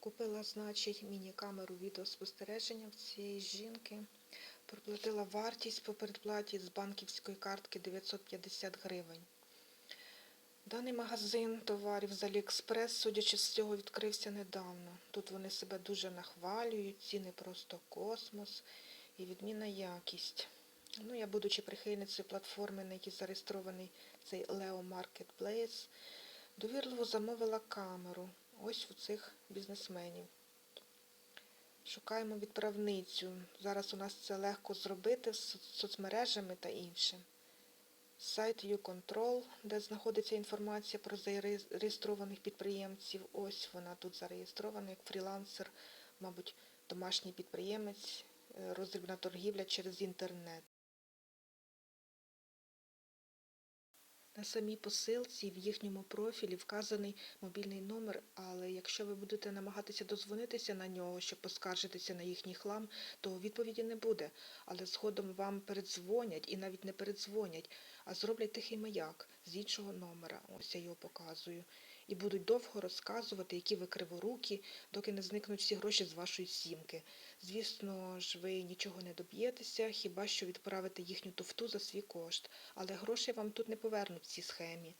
Купила, значить, міні-камеру відеоспостереження в цієї жінки. Проплатила вартість по передплаті з банківської картки 950 гривень. Даний магазин товарів з Аліекспрес, судячи з цього, відкрився недавно. Тут вони себе дуже нахвалюють, ціни просто космос і відмінна якість. Ну, я, будучи прихильницею платформи, на якій зареєстрований цей Leo Marketplace, довірливо замовила камеру. Ось у цих бізнесменів. Шукаємо відправницю. Зараз у нас це легко зробити з соцмережами та іншим. Сайт YouControl, де знаходиться інформація про зареєстрованих підприємців. Ось вона тут зареєстрована як фрілансер, мабуть, домашній підприємець, е, роздрібна торгівля через інтернет. На самій посилці в їхньому профілі вказаний мобільний номер, але якщо ви будете намагатися дозвонитися на нього, щоб поскаржитися на їхній хлам, то відповіді не буде. Але згодом вам передзвонять і навіть не передзвонять, а зроблять тихий маяк з іншого номера. Ось я його показую. І будуть довго розказувати, які ви криворукі, доки не зникнуть всі гроші з вашої сімки. Звісно ж, ви нічого не доб'єтеся, хіба що відправите їхню туфту за свій кошт. Але гроші вам тут не повернуть в цій схемі.